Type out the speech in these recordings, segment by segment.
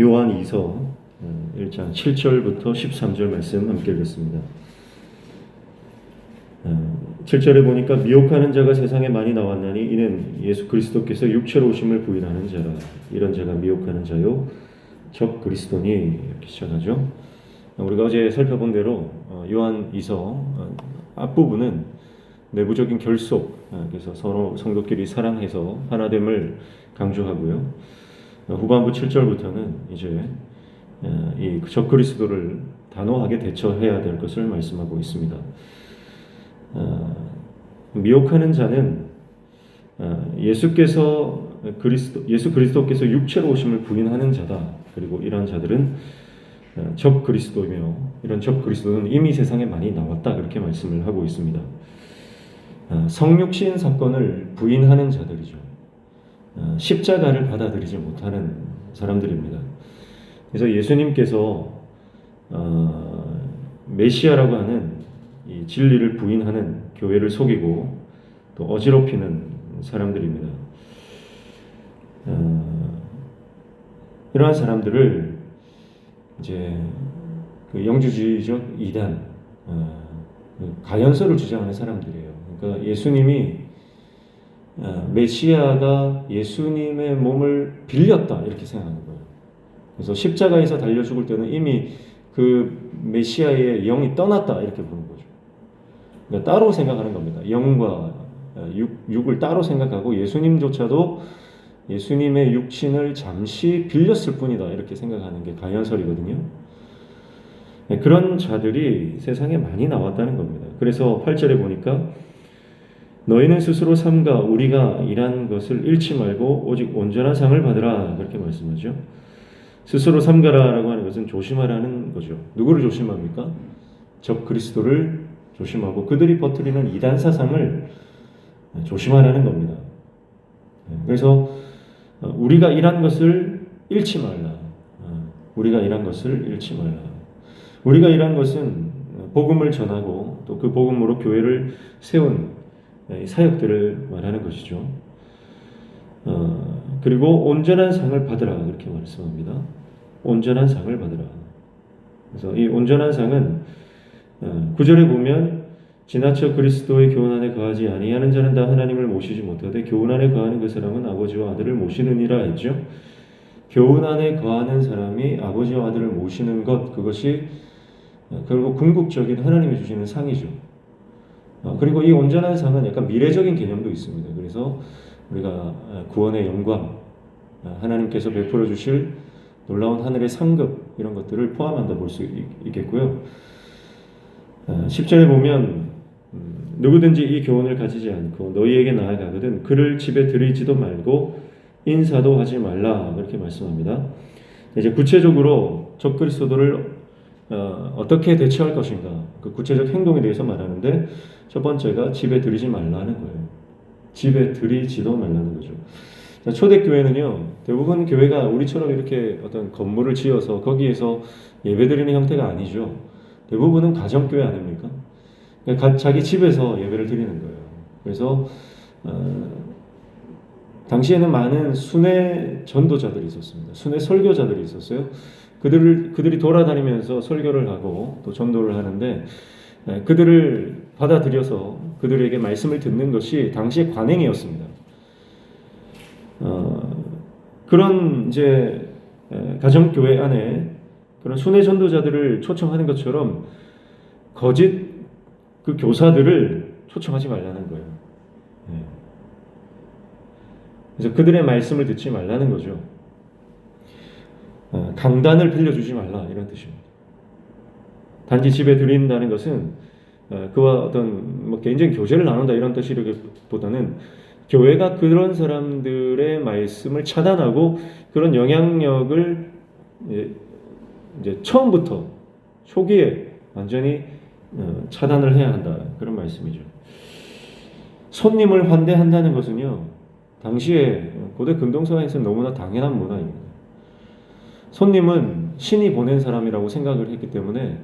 요한 2서 1장 7절부터 13절 말씀 함께 읽겠습니다. 7절에 보니까 미혹하는 자가 세상에 많이 나왔나니 이는 예수 그리스도께서 육체로 오심을 부인하는 자라 이런 자가 미혹하는 자요 적 그리스도니 이렇게 시작하죠. 우리가 어제 살펴본 대로 어, 요한 2서 어, 앞부분은 내부적인 결속 어, 그래서 서로 성도끼리 사랑해서 하나됨을 강조하고요. 후반부 7절부터는 이제 이 적그리스도를 단호하게 대처해야 될 것을 말씀하고 있습니다. 미혹하는 자는 예수께서 그리스도 예수 그리스도께서 육체로 오심을 부인하는 자다. 그리고 이러한 자들은 적 그리스도이며 이런 적 그리스도는 이미 세상에 많이 나왔다 그렇게 말씀을 하고 있습니다. 성육신 사건을 부인하는 자들이죠. 십자가를 받아들이지 못하는 사람들입니다. 그래서 예수님께서 어, 메시아라고 하는 이 진리를 부인하는 교회를 속이고 또 어지럽히는 사람들입니다. 어, 이러한 사람들을 이제 그 영주주의적 이단 어, 그 가연설을 주장하는 사람들이에요. 그러니까 예수님이 어, 메시아가 예수님의 몸을 빌렸다 이렇게 생각하는 거예요. 그래서 십자가에서 달려 죽을 때는 이미 그 메시아의 영이 떠났다 이렇게 보는 거죠. 그러니까 따로 생각하는 겁니다. 영과 육, 육을 따로 생각하고 예수님조차도 예수님의 육신을 잠시 빌렸을 뿐이다 이렇게 생각하는 게 가연설이거든요. 네, 그런 자들이 세상에 많이 나왔다는 겁니다. 그래서 8절에 보니까 너희는 스스로 삼가 우리가 일한 것을 잃지 말고 오직 온전한 상을 받으라 그렇게 말씀하죠. 스스로 삼가라라고 하는 것은 조심하라는 거죠. 누구를 조심합니까? 적 그리스도를 조심하고 그들이 퍼뜨리는 이단 사상을 조심하라는 겁니다. 네, 그래서 우리가 일한 것을 잃지 말라. 우리가 일한 것을 잃지 말라. 우리가 일한 것은 복음을 전하고 또 그 복음으로 교회를 세운 사역들을 말하는 것이죠. 어, 그리고 온전한 상을 받으라 그렇게 말씀합니다. 온전한 상을 받으라. 그래서 이 온전한 상은 어, 구절에 보면 지나쳐 그리스도의 교훈 안에 거하지 아니하는 자는 다 하나님을 모시지 못하되 교훈 안에 거하는 그 사람은 아버지와 아들을 모시느니라 했죠. 교훈 안에 거하는 사람이 아버지와 아들을 모시는 것 그것이 결국 궁극적인 하나님이 주시는 상이죠. 어, 그리고 이 온전한 상은 약간 미래적인 개념도 있습니다. 그래서 우리가 구원의 영광, 하나님께서 베풀어 주실 놀라운 하늘의 상급 이런 것들을 포함한다 볼 수 있겠고요. 10절에 보면 음, 누구든지 이 교훈을 가지지 않고 너희에게 나아가거든 그를 집에 들이지도 말고 인사도 하지 말라 그렇게 말씀합니다. 이제 구체적으로 적그리스도를 어, 떻게 대처할 것인가 그 구체적 행동에 대해서 말하는데 첫 번째가 집에 들이지 말라는 거예요. 집에 들이지도 말라는 거죠. 초대교회는요, 대부분 교회가 우리처럼 이렇게 어떤 건물을 지어서 거기에서 예배 드리는 형태가 아니죠. 대부분은 가정교회 아닙니까? 그러니까 자기 집에서 예배를 드리는 거예요. 그래서, 어, 당시에는 많은 순회 전도자들이 있었습니다. 순회 설교자들이 있었어요. 그들을, 그들이 돌아다니면서 설교를 하고 또 전도를 하는데, 그들을 받아들여서 그들에게 말씀을 듣는 것이 당시의 관행이었습니다. 어, 그런 이제 가정교회 안에 그런 순회 전도자들을 초청하는 것처럼 거짓 그 교사들을 초청하지 말라는 거예요. 네. 그래서 그들의 말씀을 듣지 말라는 거죠. 어, 강단을 빌려주지 말라 이런 뜻입니다. 단지 집에 드린다는 것은 어, 그와 어떤 뭐 개인적인 교제를 나눈다 이런 뜻이라기보다는 교회가 그런 사람들의 말씀을 차단하고 그런 영향력을 이제 처음부터 초기에 완전히 어, 차단을 해야 한다 그런 말씀이죠. 손님을 환대한다는 것은요 당시에 고대 근동서에서 너무나 당연한 문화입니다. 손님은 신이 보낸 사람이라고 생각을 했기 때문에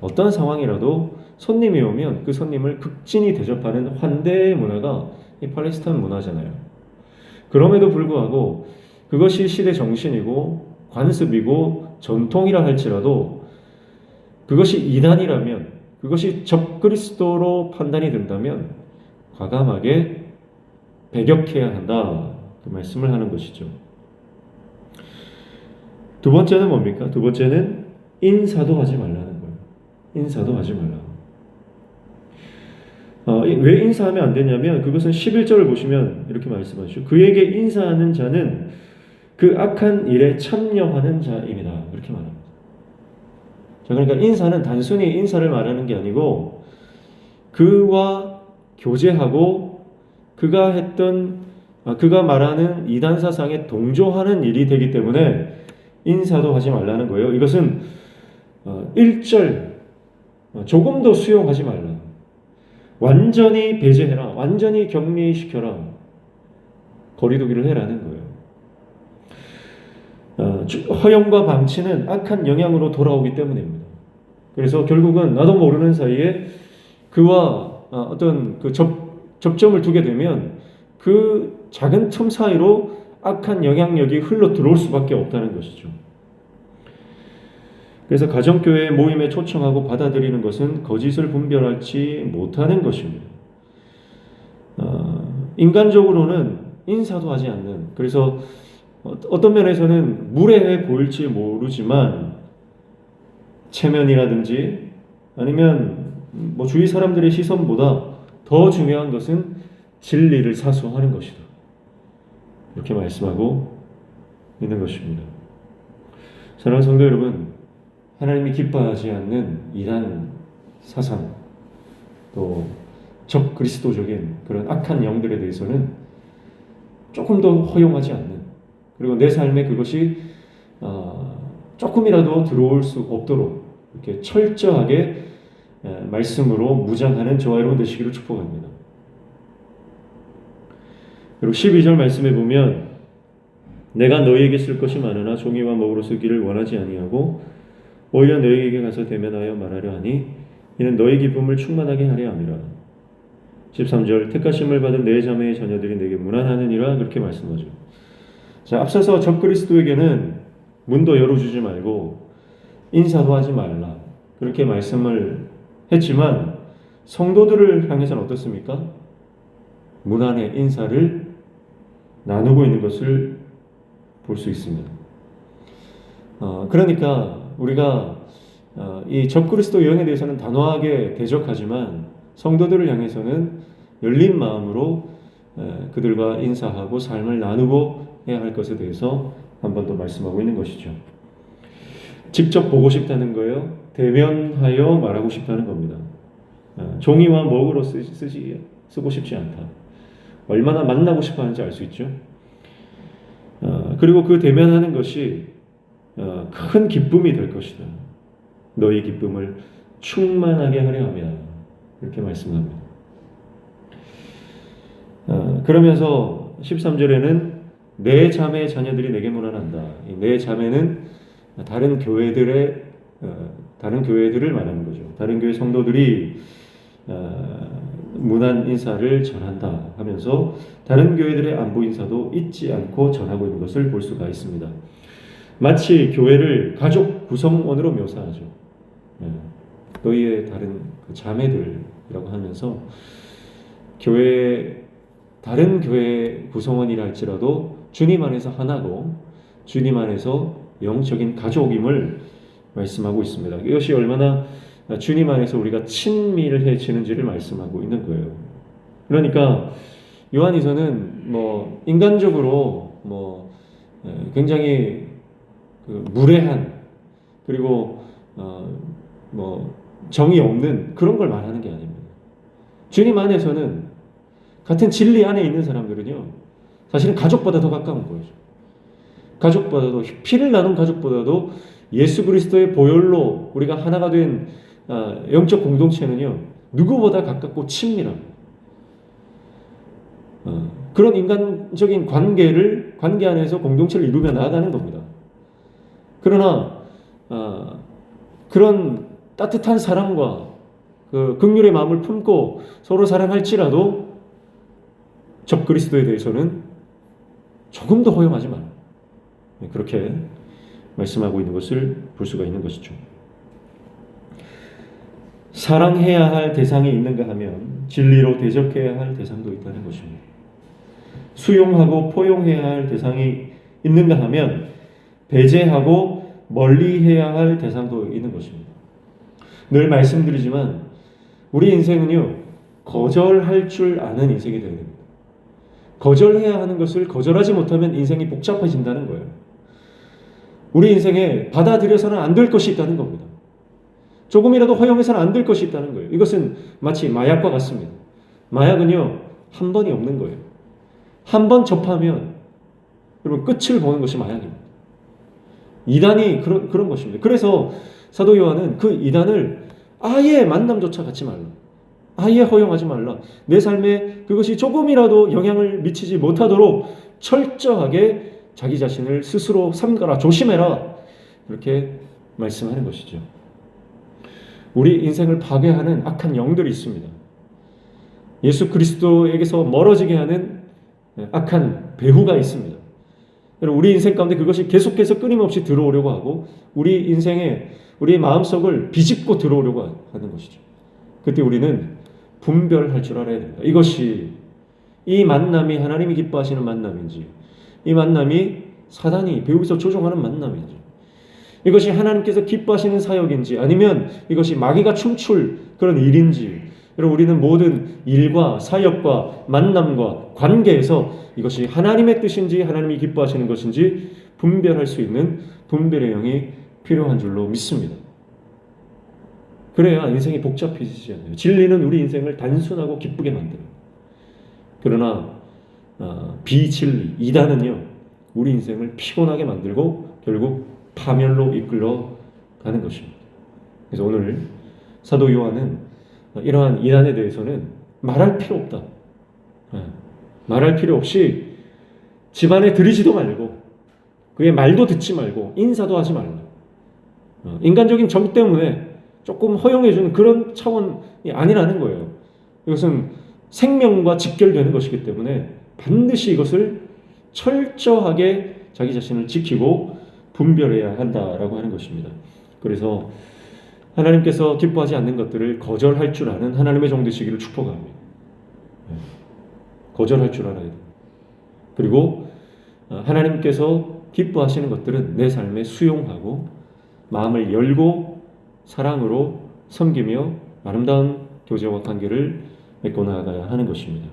어떤 상황이라도 손님이 오면 그 손님을 극진히 대접하는 환대 문화가 이 팔레스타인 문화잖아요. 그럼에도 불구하고 그것이 시대 정신이고 관습이고 전통이라 할지라도 그것이 이단이라면 그것이 적그리스도로 판단이 된다면 과감하게 배격해야 한다. 그 말씀을 하는 것이죠. 두 번째는 뭡니까? 두 번째는 인사도 하지 거예요. 인사도 하지 말라. 어, 왜 인사하면 안 되냐면 그것은 11절을 보시면 이렇게 말씀하시죠. 그에게 인사하는 자는 그 악한 일에 참여하는 자입니다. 이렇게 말합니다. 자, 그러니까 인사는 단순히 인사를 말하는 게 아니고 그와 교제하고 그가 했던 아, 그가 말하는 이단 사상에 동조하는 일이 되기 때문에 인사도 하지 말라는 거예요. 이것은 어, 1절 어, 조금 더 수용하지 말라. 완전히 배제해라. 완전히 격리시켜라. 거리두기를 해라는 거예요. 어, 주- 허영과 방치는 악한 영향으로 돌아오기 때문입니다. 그래서 결국은 나도 모르는 사이에 그와 어, 어떤 그 접, 접점을 두게 되면 그 작은 틈 사이로 악한 영향력이 흘러 들어올 수밖에 없다는 것이죠. 그래서 가정교회 모임에 초청하고 받아들이는 것은 거짓을 분별하지 못하는 것입니다. 어, 인간적으로는 인사도 하지 않는 그래서 어- 어떤 면에서는 무례해 보일지 모르지만 체면이라든지 아니면 뭐 주위 사람들의 시선보다 더 중요한 것은 진리를 사수하는 것이다. 이렇게 말씀하고 있는 것입니다. 사랑하는 성도 여러분, 하나님이 기뻐하지 않는 이단 사상 또 적그리스도적인 그런 악한 영들에 대해서는 조금 더 허용하지 않는 그리고 내 삶에 그것이 어, 조금이라도 들어올 수 없도록 이렇게 철저하게 에, 말씀으로 무장하는 저와 여러분 되시기를 축복합니다. 그리고 12절 말씀에 보면 내가 너희에게 쓸 것이 많으나 종이와 먹으로 쓰기를 원하지 아니하고 오히려 너희에게 가서 대면하여 말하려 하니 이는 너희 기쁨을 충만하게 하려 함이라. 13절 택하심을 받은 내 자매의 자녀들이 내게 무난하느니라 그렇게 말씀하죠. 자, 앞서서 적그리스도에게는 문도 열어주지 말고 인사도 하지 말라. 그렇게 말씀을 했지만 성도들을 향해서는 어떻습니까? 문안의 인사를 나누고 있는 것을 볼 수 있습니다. 어, 그러니까 우리가 어, 이 적그리스도 영에 대해서는 단호하게 대적하지만 성도들을 향해서는 열린 마음으로 에, 그들과 인사하고 삶을 나누고 해야 할 것에 대해서 한 번 더 말씀하고 있는 것이죠. 직접 보고 싶다는 거예요. 대면하여 말하고 싶다는 겁니다. 어, 종이와 먹으로 쓰, 쓰지, 쓰고 싶지 않다. 얼마나 만나고 싶어 하는지 알 수 있죠. 어, 그리고 그 대면하는 것이 어, 큰 기쁨이 될 것이다. 너희 기쁨을 충만하게 하려 함이다. 이렇게 말씀합니다. 어, 그러면서 13절에는 내 자매의 자녀들이 내게 문안한다. 이내 자매는 다른 교회들의 어, 다른 교회들을 말하는 거죠. 다른 교회 성도들이 어, 문안 인사를 전한다 하면서 다른 교회들의 안부 인사도 잊지 않고 전하고 있는 것을 볼 수가 있습니다. 마치 교회를 가족 구성원으로 묘사하죠. 예, 너희의 다른 그 자매들이라고 하면서 교회 다른 교회 구성원이라 할지라도 주님 안에서 하나고 주님 안에서 영적인 가족임을 말씀하고 있습니다. 이것이 얼마나 주님 안에서 우리가 친밀해지는지를 말씀하고 있는 거예요. 그러니까 요한이서는 뭐 인간적으로 뭐 에, 굉장히 그 무례한 그리고 어 뭐 정이 없는 그런 걸 말하는 게 아닙니다. 주님 안에서는 같은 진리 안에 있는 사람들은요 사실은 가족보다 더 가까운 거죠. 가족보다도 피를 나눈 가족보다도 예수 그리스도의 보혈로 우리가 하나가 된 아, 영적 공동체는요 누구보다 가깝고 친밀합니다. 어, 그런 인간적인 관계를 관계 안에서 공동체를 이루며 나아가는 겁니다. 그러나 아, 그런 따뜻한 사랑과 그 극률의 마음을 품고 서로 사랑할지라도 적 그리스도에 대해서는 조금 더 허용하지 마라. 네, 그렇게 말씀하고 있는 것을 볼 수가 있는 것이죠. 사랑해야 할 대상이 있는가 하면 진리로 대적해야 할 대상도 있다는 것입니다. 수용하고 포용해야 할 대상이 있는가 하면 배제하고 멀리 해야 할 대상도 있는 것입니다. 늘 말씀드리지만 우리 인생은요 거절할 줄 아는 인생이 되어야 됩니다. 거절해야 하는 것을 거절하지 못하면 인생이 복잡해진다는 거예요. 우리 인생에 받아들여서는 안 될 것이 있다는 겁니다. 조금이라도 허용해서는 안 될 것이 있다는 거예요. 이것은 마치 마약과 같습니다. 마약은요, 한 번이 없는 거예요. 한 번 접하면, 여러분, 끝을 보는 것이 마약입니다. 이단이 그런, 그런 것입니다. 그래서 사도 요한은 그 이단을 아예 만남조차 갖지 말라. 아예 허용하지 말라. 내 삶에 그것이 조금이라도 영향을 미치지 못하도록 철저하게 자기 자신을 스스로 삼가라. 조심해라. 이렇게 말씀하는 것이죠. 우리 인생을 파괴하는 악한 영들이 있습니다. 예수 그리스도에게서 멀어지게 하는 악한 배후가 있습니다. 우리 인생 가운데 그것이 계속해서 끊임없이 들어오려고 하고 우리 인생에 우리의 마음속을 비집고 들어오려고 하는 것이죠. 그때 우리는 분별할 줄 알아야 됩니다. 이것이 이 만남이 하나님이 기뻐하시는 만남인지 이 만남이 사단이 배우에서 조종하는 만남인지 이것이 하나님께서 기뻐하시는 사역인지 아니면 이것이 마귀가 춤출 그런 일인지 여러분 우리는 모든 일과 사역과 만남과 관계에서 이것이 하나님의 뜻인지 하나님이 기뻐하시는 것인지 분별할 수 있는 분별의 영이 필요한 줄로 믿습니다. 그래야 인생이 복잡해지지 않아요. 진리는 우리 인생을 단순하고 기쁘게 만들어요. 그러나 어, 비진리, 이단은요 우리 인생을 피곤하게 만들고 결국 파멸로 이끌러 가는 것입니다. 그래서 오늘 사도 요한은 이러한 이단에 대해서는 말할 필요 없다. 예, 말할 필요 없이 집안에 들이지도 말고 그의 말도 듣지 말고 인사도 하지 말라. 어, 인간적인 정 때문에 조금 허용해주는 그런 차원이 아니라는 거예요. 이것은 생명과 직결되는 것이기 때문에 반드시 이것을 철저하게 자기 자신을 지키고 분별해야 한다라고 하는 것입니다. 그래서 하나님께서 기뻐하지 않는 것들을 거절할 줄 아는 하나님의 종 되시기를 축복합니다. 네. 거절할 줄 알아야 돼요. 그리고 어, 하나님께서 기뻐하시는 것들은 내 삶에 수용하고 마음을 열고 사랑으로 섬기며 아름다운 교제와 관계를 맺고 나가야 하는 것입니다.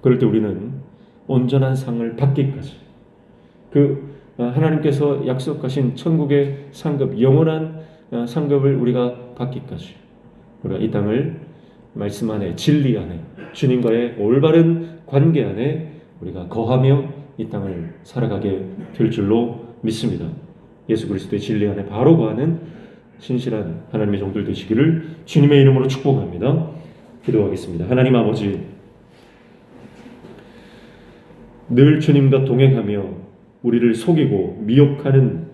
그럴 때 우리는 온전한 상을 받기까지 그 어, 하나님께서 약속하신 천국의 상급 영원한 어, 상급을 우리가 받기까지 우리가 이 땅을 말씀 안에 진리 안에 주님과의 올바른 관계 안에 우리가 거하며 이 땅을 살아가게 될 줄로 믿습니다. 예수 그리스도의 진리 안에 바로 거하는 신실한 하나님의 종들 되시기를 주님의 이름으로 축복합니다. 기도하겠습니다. 하나님 아버지 늘 주님과 동행하며 우리를 속이고 미혹하는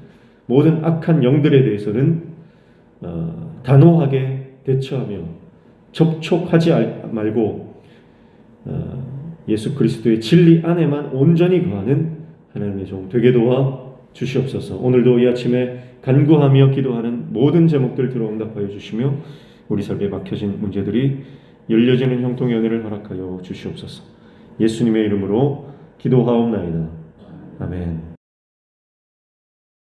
모든 악한 영들에 대해서는 어, 단호하게 대처하며 접촉하지 말고 어, 예수 그리스도의 진리 안에만 온전히 거하는 하나님의 종 되게 도와 주시옵소서. 오늘도 이 아침에 간구하며 기도하는 모든 제목들 들어 응답하여 주시며 우리 삶에 막혀진 문제들이 열려지는 형통의 은혜를 허락하여 주시옵소서. 예수님의 이름으로 기도하옵나이다. 아멘.